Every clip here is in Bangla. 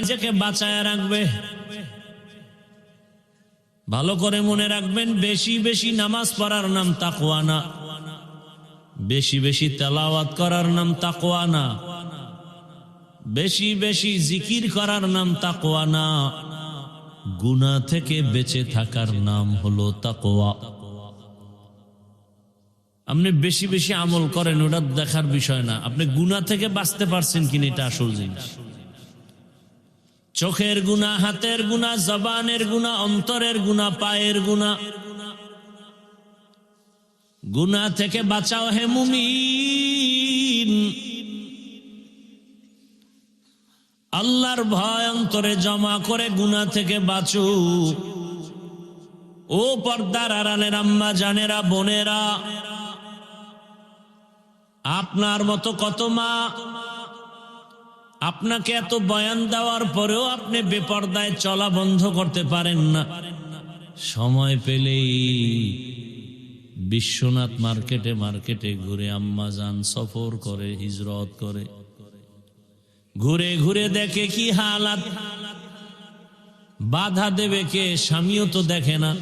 নিজেকে বাঁচায় রাখবে। ভালো করে মনে রাখবেন, বেশি বেশি নামাজ পড়ার নাম তাকওয়া না। বেশি বেশি তেলাওয়াত করার নাম তাকওয়া না। বেশি বেশি জিকির করার নাম তাকওয়া না। গুনাহ থেকে বেঁচে থাকার নাম হলো তাকওয়া। আপনি বেশি বেশি আমল করেন, ওটা দেখার বিষয় না। আপনি গুনা থেকে বাঁচতে পারছেন কিনা এটা আসল জিনিস। চোখের গুণা, হাতের গুণা, জবানের গুণা, অন্তরের গুণা, পায়ের গুণা। গুণা থেকে বাঁচাও হে মুমিন। আল্লাহর ভয় অন্তরে জমা করে গুণা থেকে বাঁচু। ও পর্দার আড়ালের আম্মা, জানেরা, বোনেরা, আপনার মতো কত মা আপনাকে এত বয়ান দেওয়ার পরেও আপনি বেপর্দায় চলা বন্ধ করতে পারেন না। সময় পেলেই বিশ্বনাথ মার্কেটে মার্কেটে ঘুরে আম্মা যান সফর করে, হিজরত করে। ঘুরে ঘুরে দেখে কি হালাত? বাধা দেবে কে? স্বামীও তো দেখে না।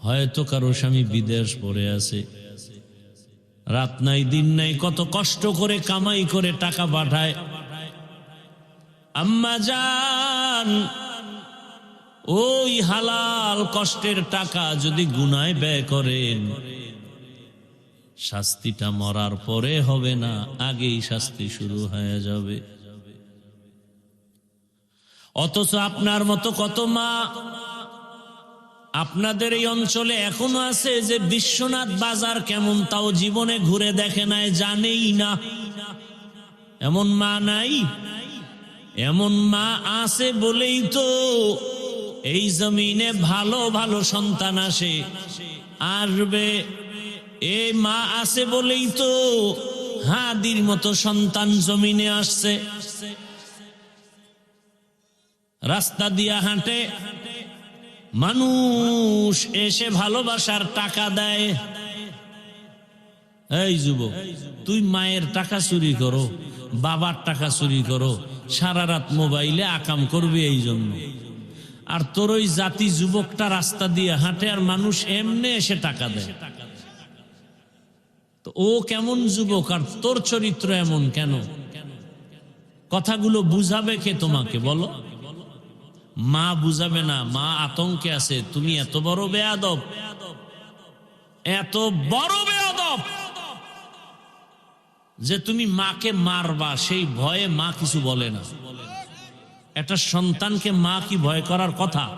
হয়তো কারও স্বামী বিদেশ পড়ে আছে। রাত নাই, দিন নাই, কত কষ্ট করে কামাই করে টাকা পাঠায়। আম্মা যান ওই হালাল কষ্টের টাকা যদি গুনায় ব্যয় করেন, শাস্তিটা মরার পরে হবে না, আগেই শাস্তি শুরু হয়ে যাবে। অথচ আপনার মতো কত মা আপনাদের এই অঞ্চলে এখনও আছে যে বিশ্বনাথ বাজার কেমন, তাও জীবনে ঘুরে দেখে নাই, জানেই না। এমন মা নাই? এমন মা আছে বলেই তো এই জমিনে ভালো ভালো সন্তান আসে। আসবে এ মা আছে বলেই তো হাদির মতো সন্তান জমিনে আসছে। রাস্তা দিয়া হাঁটে, মানুষ এসে ভালোবাসার টাকা দেয়। এই যুবক, তুই মায়ের টাকা চুরি করো। বাবার টাকা চুরি করো, সারা রাত মোবাইলে আকাম করবি এই জন্য আর তোর ওই জাতি যুবকটা রাস্তা দিয়ে হাঁটে আর মানুষ এমনি এসে টাকা দেয়। তো ও কেমন যুবক আর তোর চরিত্র এমন কেন? কথাগুলো বুঝাবে কে তোমাকে বলো? মা বুঝাবে না, মা আতঙ্কে আছে, তুমি এত বড় বেয়াদব। এত বড় বেয়াদব। যে তুমি মাকে মারবা, সেই ভয়ে মা কিছু বলে না। একটা সন্তানকে মা কি ভয় করার কথা?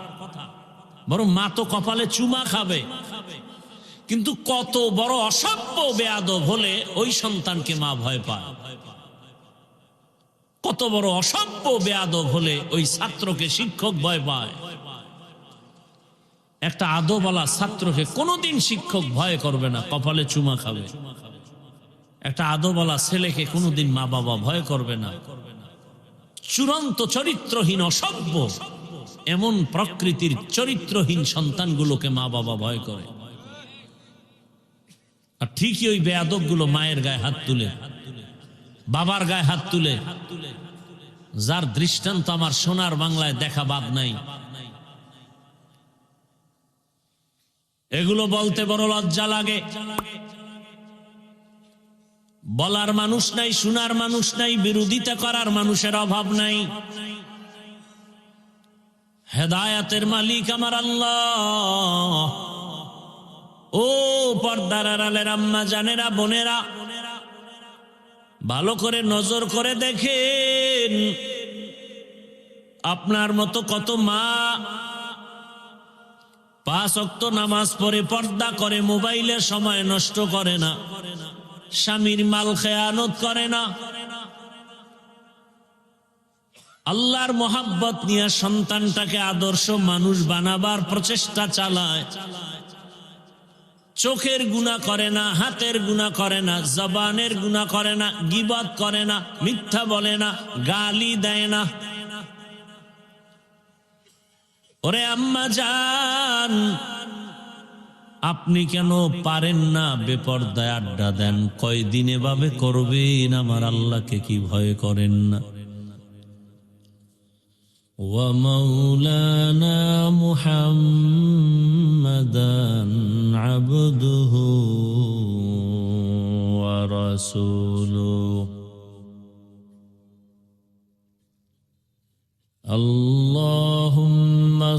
বরং মা তো কপালে চুমা খাবে। কিন্তু কত বড় অসভ্য বেয়াদব হলে ওই সন্তানকে মা ভয় পায়। কত বড় অসভ্য বেয়াদব হলে ওই ছাত্রকে শিক্ষক ভয় পায়। একটা আদোবালা ছাত্রকে কোনোদিন শিক্ষক ভয় করবে না, কপালে চুমা খাবে। একটা আদোবালা ছেলেকে কোনোদিন মা বাবা ভয় করবে না। চূড়ান্ত চরিত্রহীন, অসভ্য, এমন প্রকৃতির চরিত্রহীন সন্তানগুলোকে মা বাবা ভয় করে। আর ঠিকই ওই বেয়াদবগুলো মায়ের গায়ে হাত তুলে, বাবার গায়ে হাত তুলে। যার দৃষ্টান্ত আমার সোনার বাংলায় দেখা বাদ নাই। এগুলো বলতে বড় লজ্জা লাগে। বলার মানুষ নাই, শোনার মানুষ নাই, বিরোধিতা করার মানুষের অভাব নাই। হেদায়াতের মালিক আমার আল্লাহ। ও পর্দার আড়ালের আম্মা, জানেরা, বোনেরা, ভালো করে নজর করে দেখেন, আপনার মতো কত মা পাঁচ অক্ত নামাজ পড়ে পর্দা করে, মোবাইলে সময় নষ্ট করে না। স্বামীর মাল খেয়ানত করে না। আল্লাহর মোহাব্বত নিয়ে সন্তানটাকে আদর্শ মানুষ বানাবার প্রচেষ্টা চালায়। চোখের গুণা করে না, হাতের গুণা করে না, জবানের গুণা করে না, গিবত করে না, মিথ্যা বলে না, গালি দেয় না। ওরে আম্মা যান আপনি কেন পারেন না বেপর্দায় আড্ডা দেন কয়দিন এভাবে করবেন আমার আল্লাহকে কি ভয় করেন না ومولانا محمدا عبده ورسوله اللهم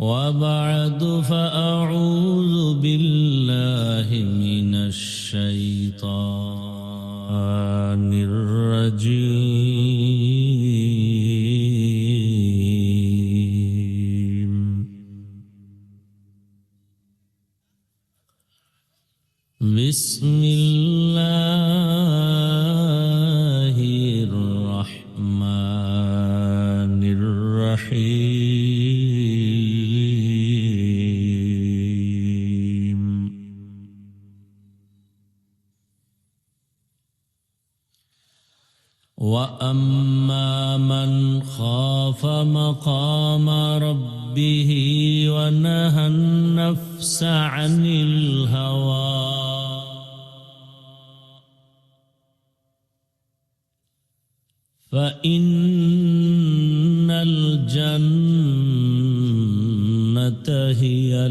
وبعد فأعوذ بالله من الشيطان الرجيم. وأما من خاف مقام ربه ونهى النفس عن الهوى. فإن الجنة هي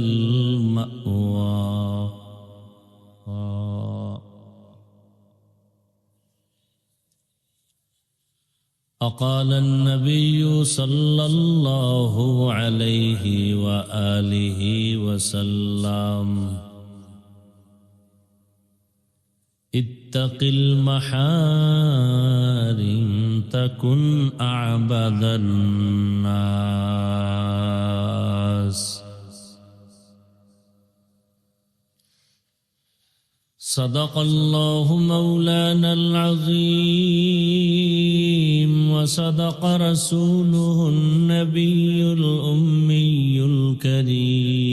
أقال النبي صلى الله عليه وآله وسلم اتق المحارم تكن أعبد الناس. صدق الله مولانا العظيم. وصدق رسوله النبي الأمي الكريم.